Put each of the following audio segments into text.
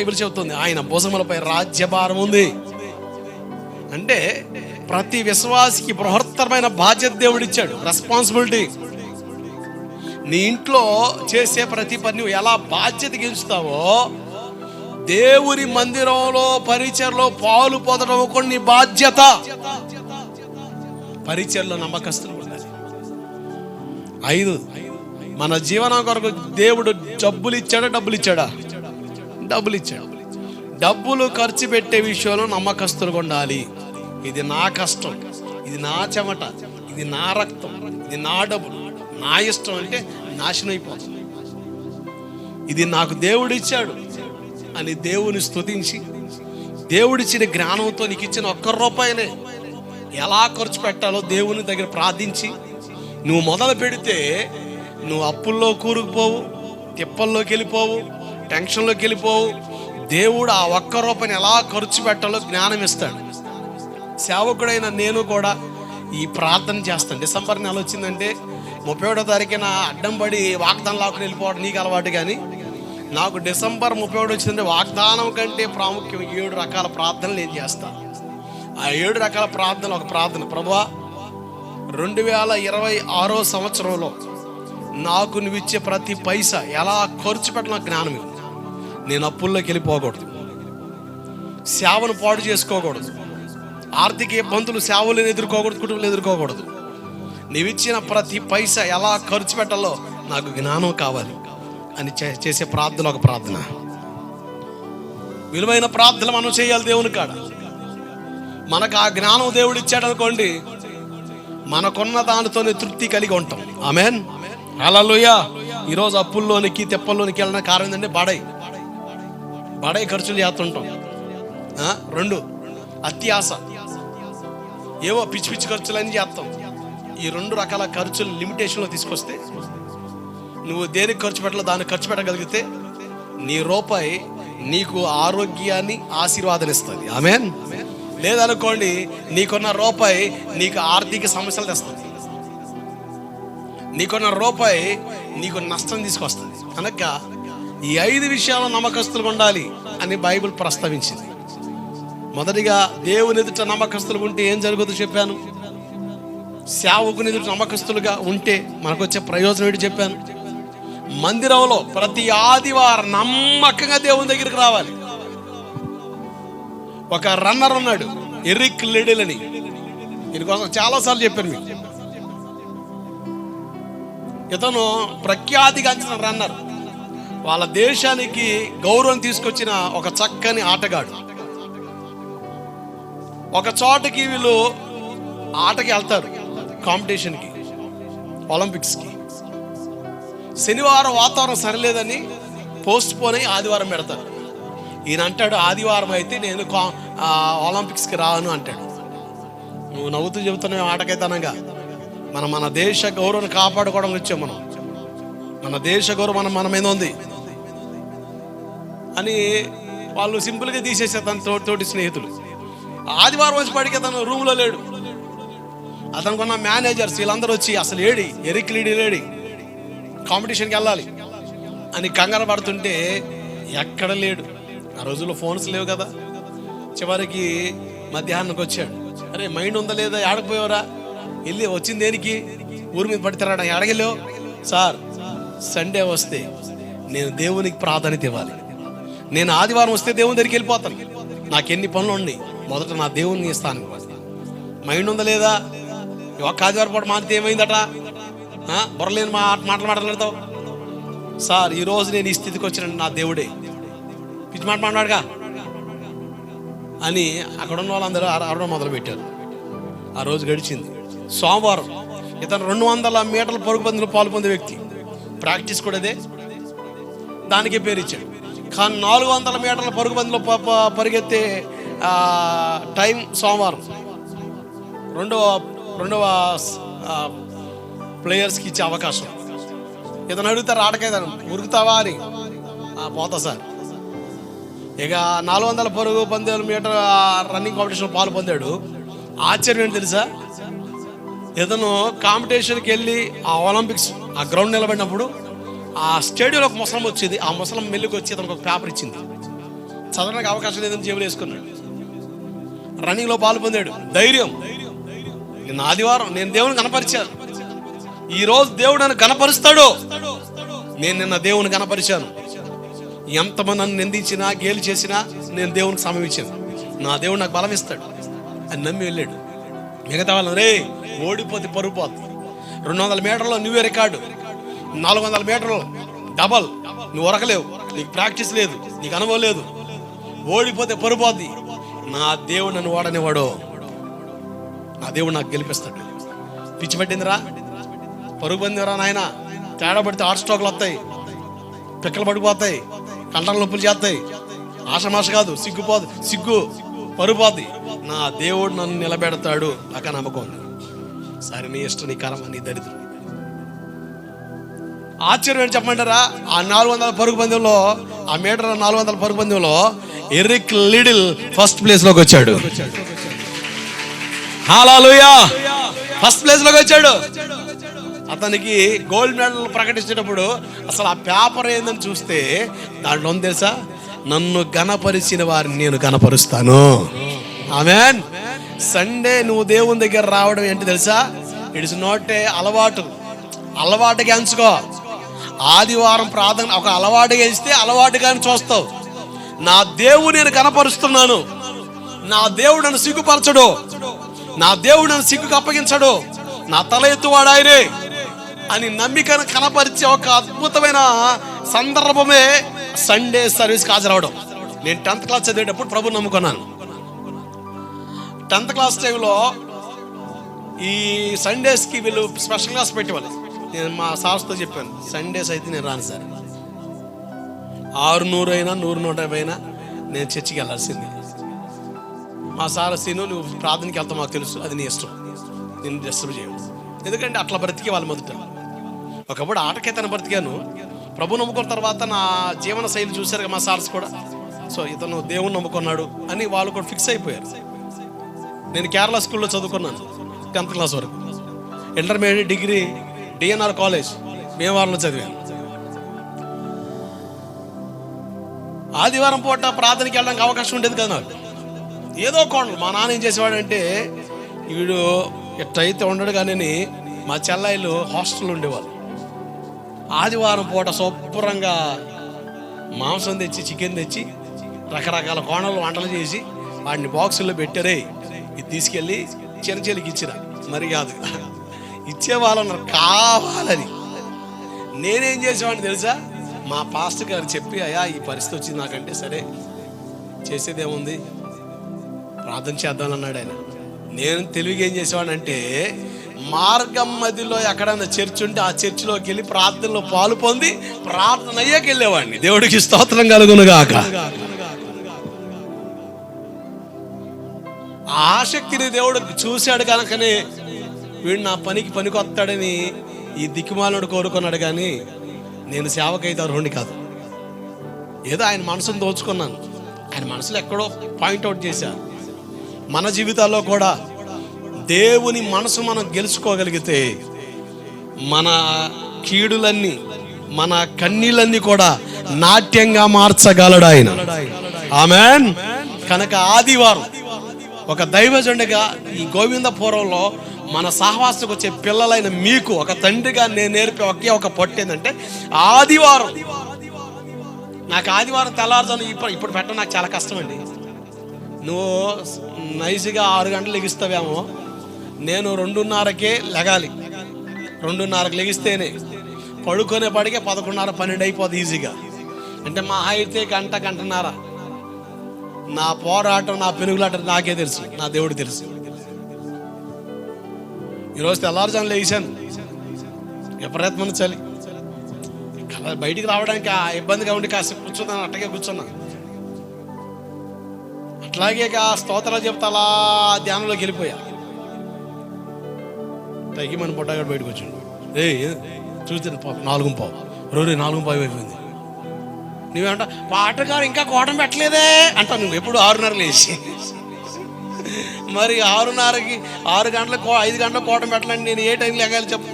Bible చెబుతుంది ఆయన భుజములపై రాజ్యభారం ఉంది. అంటే ప్రతి విశ్వాసికి బృహత్తరమైన బాధ్యత దేవుడు ఇచ్చాడు రెస్పాన్సిబిలిటీ నీ ఇంట్లో చేసే ప్రతి పని నువ్వు ఎలా బాధ్యత గెలుస్తావో దేవుని మందిరంలో పరిచయలో పాలు పొందడం కూడా నీ బాధ్యత. పరిచయలో నమ్మకస్తులు ఉండాలి. ఐదు మన జీవనం కొరకు దేవుడు డబ్బులు ఇచ్చాడా? డబ్బులు ఇచ్చాడా? డబ్బులు ఇచ్చాడు. డబ్బులు ఖర్చు పెట్టే విషయంలో నమ్మకస్తులుగా ఉండాలి. ఇది నా కష్టం ఇది నా చెమట ఇది నా రక్తం ఇది నా డబ్బు నా ఇష్టం అంటే నాశనం అయిపోతుంది. ఇది నాకు దేవుడు ఇచ్చాడు అని దేవుని స్తుతించి దేవుడిచ్చిన జ్ఞానంతో నీకు ఇచ్చిన ఒక్క రూపాయనే ఎలా ఖర్చు పెట్టాలో దేవుని దగ్గర ప్రార్థించి నువ్వు మొదలు పెడితే నువ్వు అప్పుల్లో కూరుకుపోవు తిప్పల్లోకి వెళ్ళిపోవు టెన్షన్లోకి వెళ్ళిపోవు. దేవుడు ఆ ఒక్క రూపాయిని ఎలా ఖర్చు పెట్టాలో జ్ఞానం ఇస్తాడు. సేవకుడైన నేను కూడా ఈ ప్రార్థన చేస్తాను. డిసెంబర్ నెల వచ్చిందంటే ముప్పై ఒకటో తారీఖున అడ్డం పడి వాగ్దానం లాక్కుని వెళ్ళిపోవడం నీకు అలవాటు కానీ నాకు డిసెంబర్ ముప్పై ఒకటి వచ్చిందంటే వాగ్దానం కంటే ప్రాముఖ్యం ఏడు రకాల ప్రార్థనలు నేను చేస్తాను. ఆ ఏడు రకాల ప్రార్థన ఒక ప్రార్థన. ప్రభా రెండు వేల ఇరవై ఆరో సంవత్సరంలో నాకు నువ్వు ఇచ్చే ప్రతి పైసా ఎలా ఖర్చు పెట్టడం జ్ఞానం ఇవ్వు. నేను అప్పుల్లోకి వెళ్ళిపోకూడదు. సేవను పాడు చేసుకోకూడదు. ఆర్థిక ఇబ్బందులు సేవలను ఎదుర్కోకూడదు కుటుంబాలు ఎదుర్కోకూడదు. నీవిచ్చిన ప్రతి పైసా ఎలా ఖర్చు పెట్టాలో నాకు జ్ఞానం కావాలి అని చేసే ప్రార్థన ఒక ప్రార్థన. విలువైన ప్రార్థన మనం చేయాలి దేవుని కాడ. మనకు ఆ జ్ఞానం దేవుడు ఇచ్చాడు అనుకోండి మనకున్న దానితోనే తృప్తి కలిగి ఉంటాం. ఆమెన్? అలలోయ ఈరోజు అప్పుల్లోనికి తెప్పల్లోనికి వెళ్ళిన కారణం ఏంటంటే బడై. బడాయి ఖర్చులు చేస్తుంటాం. రెండు. అతి ఆశ. ఏవో పిచ్చి పిచ్చి ఖర్చులన్నీ చేస్తాం. ఈ రెండు రకాల ఖర్చులు లిమిటేషన్లో తీసుకొస్తే నువ్వు దేనికి ఖర్చు పెట్టాలో దాన్ని ఖర్చు పెట్టగలిగితే నీ రూపాయి నీకు ఆరోగ్యాన్ని ఆశీర్వాదం ఇస్తుంది ఆమెన్? లేదనుకోండి నీకున్న రూపాయి నీకు ఆర్థిక సమస్యలు తెస్తుంది నీకున్న రూపాయి నీకు నష్టం తీసుకొస్తుంది కనుక ఈ ఐదు విషయాలు నమ్మకస్తులు ఉండాలి అని బైబిల్ ప్రస్తావించింది. మొదటిగా దేవుని ఎదుట నమ్మకస్తులు ఉంటే ఏం జరుగుతుందో చెప్పాను. సేవకుని ఎదుట నమ్మకస్తులుగా ఉంటే మనకు వచ్చే ప్రయోజనం ఏంటి చెప్పాను. మందిరంలో ప్రతి ఆదివారం నమ్మకంగా దేవుని దగ్గరికి రావాలి. ఒక రన్నర్ ఉన్నాడు ఎరిక్ లెడిల్ అని దీనికోసం చాలాసార్లు చెప్పాను మీకు. ఇతను ప్రఖ్యాతిగాంచిన రన్నర్. వాళ్ళ దేశానికి గౌరవం తీసుకొచ్చిన ఒక చక్కని ఆటగాడు. ఒక చోటకి వీళ్ళు ఆటకి వెళ్తారు కాంపిటీషన్కి ఒలింపిక్స్కి. శనివారం వాతావరణం సరిలేదని పోస్ట్ పోన్ అయి ఆదివారం పెడతారు. ఈయన అంటాడు ఆదివారం అయితే నేను ఒలింపిక్స్కి రాను అంటాడు. నువ్వు నవ్వుతూ చెబుతున్నావు ఆటకైతనంగా. మనం మన దేశ గౌరవం కాపాడుకోవడం వచ్చాం మనం. మన దేశ గౌరవం మనం మన మీద ఉంది. అని వాళ్ళు సింపుల్గా తీసేసారు తన తో- తోటి స్నేహితులు. ఆదివారం వచ్చి పడికి తను రూమ్లో లేడు. అతనికి ఉన్న మేనేజర్స్ వీళ్ళందరూ వచ్చి అసలు ఏడి? ఎరిక్ లీడి లేడి. కాంపిటీషన్కి వెళ్ళాలి. అని కంగారు పడుతుంటే ఎక్కడ లేడు? ఆ రోజుల్లో ఫోన్స్ లేవు కదా. చివరికి మధ్యాహ్నానికి వచ్చాడు. అరే మైండ్ ఉందా లేదా? ఆడకపోయావరా వెళ్ళి వచ్చింది దేనికి? ఊరి మీద పడితేరాడా అడగలేవు సార్ సండే వస్తే నేను దేవునికి ప్రాధాన్యత ఇవ్వాలి. నేను ఆదివారం వస్తే దేవుని దగ్గరికి వెళ్ళిపోతాను. నాకు ఎన్ని పనులు ఉన్నాయి? మొదట నా దేవుని ఇస్తాను. మైండ్ ఉందా లేదా? ఒక్క ఆదివారం పాటు మానితే ఏమైందట? ఆ? బుర్రలేని మా మాటలు మాట్లాడతావు? సార్ ఈరోజు నేను ఈ స్థితికి వచ్చిన నా దేవుడే. పిచ్చి మాట మాట్లాడుగా? అని అక్కడ ఉన్న వాళ్ళందరూ అరవడం మొదలు పెట్టారు ఆ రోజు గడిచింది. సోమవారం ఇతను రెండు వందల మీటర్ల పరుగు పందులు పాలు పొందే వ్యక్తి. ప్రాక్టీస్ కూడా అదే. దానికే పేరు ఇచ్చాడు. కానీ నాలుగు వందల మీటర్ల పరుగు పందులో పరిగెత్తే టైం సోమవారం. రెండవ రెండవ ప్లేయర్స్కి ఇచ్చే అవకాశం. ఇతను అడుగుతారు? ఆటకైతే ఉరుకుతావా అని? పోతా సార్. ఇక నాలుగు వందల పరుగు పందేల మీటర్ రన్నింగ్ కాంపిటీషన్లో పాలు పొందాడు. ఆశ్చర్యం ఏంటి తెలుసా? ఇతను కాంపిటీషన్కి వెళ్ళి ఆ ఒలింపిక్స్ ఆ గ్రౌండ్ నిలబడినప్పుడు ఆ స్టేడియంలో ఒక ముసలం వచ్చింది. ఆ ముసలం మెల్లికి వచ్చి అతనికి ఒక పేపర్ ఇచ్చింది. చదవడానికి అవకాశం లేదని జేబులు వేసుకున్నాడు. రన్నింగ్లో పాలు పొందాడు. ధైర్యం. నిన్న ఆదివారం నేను దేవుని కనపరిచాను. ఈ రోజు దేవుడు నన్ను కనపరుస్తాడు? నేను నిన్న దేవుని కనపరిచాను. ఎంతమంది నన్ను నిందించినా గేలు చేసినా నేను దేవునికి సమమించాను నా దేవుడు నాకు బలం ఇస్తాడు. అని నమ్మి వెళ్ళాడు. మిగతా వాళ్ళు రే ఓడిపోతే పరుగు రెండు వందల మీటర్లో నువ్వే రికార్డు. నాలుగు వందల మీటర్లు. డబల్. నువ్వు ఉరకలేవు. నీకు ప్రాక్టీస్ లేదు. నీకు అనుభవం లేదు. ఓడిపోతే పరిపోద్ది నా దేవుడు నన్ను ఓడనివాడు నా దేవుడు నాకు గెలిపిస్తాడు. పిచ్చి పట్టిందిరా? పరుగు పొందిరా నాయన. తేడా పడితే హార్ట్ స్ట్రోక్లు వస్తాయి. పిక్కలు పడిపోతాయి. కంటల నొప్పులు చేస్తాయి. ఆశమాష కాదు. సిగ్గుపోదు సిగ్గు. పరుపోద్ది నా దేవుడు నన్ను నిలబెడతాడు. నాకు నమ్మకం ఉంది. సరే నీ ఇష్టం నీ కర్మ నీ దరిద్రం. ఆశ్చర్యం ఏంటి చెప్పమంటారా? ఆ నాలుగు వందల పరుగు పందెంలో ఆ మీటర్ నాలుగు వందల పరుగు పందెంలో ఎరిక్ లిడిల్ ఫస్ట్ ప్లేస్లోకి వచ్చాడు. హాలాలుయా ఫస్ట్ ప్లేస్లోకి వచ్చాడు. అతనికి గోల్డ్ మెడల్ ప్రకటించేటప్పుడు అసలు ఆ పేపర్ ఏందని చూస్తే దాంట్లో ఉంది తెలుసా? నన్ను గణపరిచిన వారిని నేను గణపరుస్తాను ఆమెన్. సండే నువ్వు దేవుని దగ్గర రావడం ఏంటి తెలుసా? ఇట్స్ నాట్ ఏ అలవాటు. అలవాటుకి ఎంచుకో. ఆదివారం ప్రార్థన ఒక అలవాటుగా ఇస్తే అలవాటుగానే చూస్తావు. నా దేవుడు నేను కనపరుస్తున్నాను. నా దేవుడు నన్ను సిగ్గుపరచడు. నా దేవుడు నన్ను సిగ్గుకు అప్పగించడు. నా తల ఎత్తువాడు ఆయనే అని నమ్మికను కనపరిచే ఒక అద్భుతమైన సందర్భమే సండే సర్వీస్కి హాజరవడం. నేను టెన్త్ క్లాస్ చదివేటప్పుడు ప్రభు నమ్ముకున్నాను. టెన్త్ క్లాస్ టైంలో ఈ సండేస్కి వీళ్ళు స్పెషల్ క్లాస్ పెట్టేవాళ్ళు. నేను మా సార్స్తో చెప్పాను సండేస్ అయితే నేను రాను సార్. ఆరు నూరు అయినా నూరు నూట యాభై అయినా నేను చర్చికి వెళ్ళాల్సింది మా సార్ సీను నువ్వు ప్రార్థనకి వెళ్తావు మాకు తెలుసు అది నీ ఇష్టం. నేను డిస్టర్బ్ చేయవు ఎందుకంటే అట్లా బ్రతికే వాళ్ళు మొదట. ఒకప్పుడు ఆటకైతే బ్రతికాను. ప్రభు నమ్ముకున్న తర్వాత నా జీవన శైలి చూశారు మా సార్స్ కూడా. సో ఇతను దేవుని నమ్ముకున్నాడు అని వాళ్ళు కూడా ఫిక్స్ అయిపోయారు. నేను కేరళ స్కూల్లో చదువుకున్నాను టెన్త్ క్లాస్ వరకు. ఇంటర్మీడియట్ డిగ్రీ డిఎన్ఆర్ కాలేజ్ భీమవరంలో చదివాను. ఆదివారం పూట ప్రార్థనకి వెళ్ళడానికి అవకాశం ఉండేది కదా నాకు. ఏదో కోణం మా నాన్న ఏం చేసేవాడంటే వీడు ఎట్టయితే ఉండడు కానీ మా చెల్లాయిలు హాస్టల్లో ఉండేవాళ్ళు. ఆదివారం పూట శుభ్రంగా మాంసం తెచ్చి చికెన్ తెచ్చి రకరకాల కోణాలు వంటలు చేసి వాడిని బాక్సుల్లో పెట్టారే ఇది తీసుకెళ్ళి చిన్నచెల్లికి ఇచ్చిరా మరి కాదు. ఇచ్చేవాళ్ళు ఉన్నారు కావాలని. నేనేం చేసేవాడిని తెలుసా? మా పాస్టర్ గారు చెప్పి అయ్యా ఈ పరిస్థితి వచ్చింది నాకంటే సరే. చేసేదేముంది? ప్రార్థన చేద్దామన్నాడు ఆయన. నేను తెలివిగా ఏం చేసేవాడంటే మార్గం మధ్యలో ఎక్కడైనా చర్చ్ ఉంటే ఆ చర్చిలోకి వెళ్ళి ప్రార్థనలో పాలు పొంది ప్రార్థన అయ్యాక వెళ్ళేవాడిని. దేవుడికి స్తోత్రం కలుగునుగాక. ఆ ఆసక్తిని దేవుడు చూశాడు కనుకనే వీడు నా పనికి పనికొస్తాడని ఈ దిక్కుమాలను కోరుకున్నాడు కానీ నేను సేవకైతే అర్హుడిని కాదు. ఏదో ఆయన మనసును దోచుకున్నాను. ఆయన మనసులో ఎక్కడో పాయింట్అవుట్ చేశా. మన జీవితాల్లో కూడా దేవుని మనసు మనం గెలుచుకోగలిగితే మన కీడులన్నీ మన కన్నీళ్ళన్నీ కూడా నాట్యంగా మార్చగలడు ఆయన. ఆమెన్. కనుక ఆదివారం ఒక దైవజండగా ఈ గోవిందపురంలో మన సహవాసకు వచ్చే పిల్లలైన మీకు ఒక తండ్రిగా నేను నేర్పే ఒకే ఒక పొట్టు ఏంటంటే ఆదివారం. నాకు ఆదివారం తెల్లారుజాను ఇప్పుడు ఇప్పుడు పెట్టడం నాకు చాలా కష్టం అండి నువ్వు నైస్గా ఆరు గంటలు లెగిస్తావేమో నేను రెండున్నరకే లెగాలి. రెండున్నరకు లెగిస్తేనే పడుకునే పడికే పదకొండున్నర పన్నెండు అయిపోద్ది ఈజీగా. అంటే మా అయితే గంట గంటన్నర. నా పోరాటం నా పెనుగులాట నాకే తెలుసు నా దేవుడు తెలుసు. ఈరోజు తెల్లారుజాము లేచాను. విపరీతమైన చలి. అలా బయటికి రావడానికి ఆ ఇబ్బందిగా ఉండి కాసేపు కూర్చున్నాను అట్టగే కూర్చున్నా. అట్లాగే ఆ స్తోత్రాలు చెప్తా అలా ధ్యానంలోకి వెళ్ళిపోయా. తగ్గి మన పొట్టగాడు బయటకు వచ్చాడు. ఏ చూస్తే నాలుగు పావు రోజు నాలుగు పావు అయిపోయింది. నువ్వేమంటా పాటగారు ఇంకా కోటం పెట్టలేదే అంటావు నువ్వు. ఎప్పుడు ఆరున్నర లేచి. మరి ఆరున్నరకి ఆరు గంటలకు ఐదు గంటలకు కోటం పెట్టలేండి నేను ఏ టైంలో ఎగాలి చెప్పు?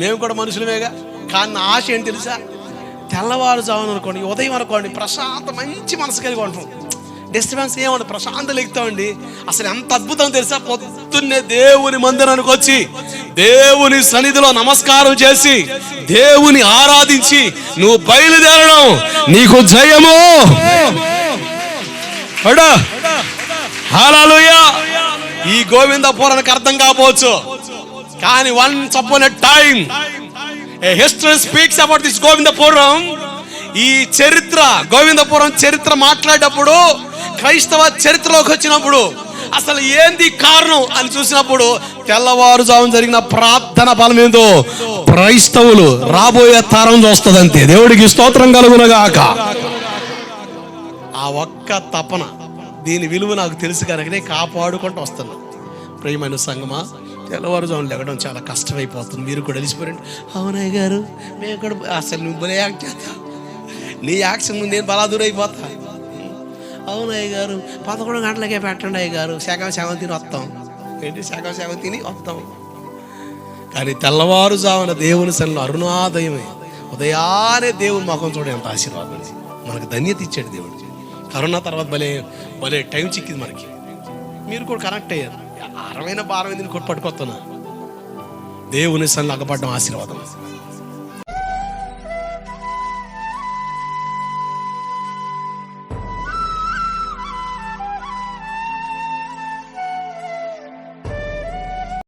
మేము కూడా మనుషులమేగా. కానీ నా ఆశ ఏంటి తెలుసా? తెల్లవారుజామున అనుకోండి ఉదయం అనుకోండి ప్రశాంత మంచి మనసు కలిగి ఉంటాం. డిస్టర్బెన్స్ ఏమండి ప్రశాంతం లెగుతామండి అసలు ఎంత అద్భుతం తెలుసా? పొద్దున్నే దేవుని మందిరానికి వచ్చి దేవుని సన్నిధిలో నమస్కారం చేసి దేవుని ఆరాధించి నువ్వు బయలుదేరడం నీకు జయము. ఈ గోవింద ఈ అర్థం కాబోచ్చు కానీ one upon a time a history speaks about this Govindapuram ఈ చరిత్ర గోవిందపురం చరిత్ర మాట్లాడేటప్పుడు క్రైస్తవ చరిత్రలోకి వచ్చినప్పుడు అసలు ఏంది కారణం అని చూసినప్పుడు తెల్లవారుజామున జరిగిన ప్రార్థన బలం ఏందో క్రైస్తవులు రాబోయే తరం చూస్తుంది అంతే దేవుడికి స్తోత్రం కలుగునగాక. ఒక్క తపన. దీని విలువ నాకు తెలుసు కనుకనే కాపాడుకుంటూ వస్తున్నా. ప్రియమైన సంగమా తెల్లవారుజామున లెగడం చాలా కష్టమైపోతుంది. మీరు కూడా తెలిసిపోరండి అవునయ్య గారు మేము కూడా అసలు నువ్వు యాక్ట్ చేస్తా నీ యాక్షన్ ముందు నేను బలాదూర అవునయ్య గారు పదకొండు గంటలకే పెట్టండి అయ్య గారు. శాఖం శాఖం తిని వస్తాం. ఏంటి శాఖం శాఖం తిని వస్తాం. కానీ తెల్లవారుజామున దేవుని సన్నిలో అరుణాదయమే. ఉదయానే దేవుని మొఖం చూడే అంత ఆశీర్వాదం. మనకు ధన్యత ఇచ్చాడు దేవుడు. కరోనా తర్వాత భలే భలే టైం చిక్కింది మనకి. మీరు కూడా కనెక్ట్ అయ్యారు. అరవైన భారం ఎందుకు కొట్టు పట్టుకొస్తున్నా. దేవుని సన్నిలో అగపడడం ఆశీర్వాదం.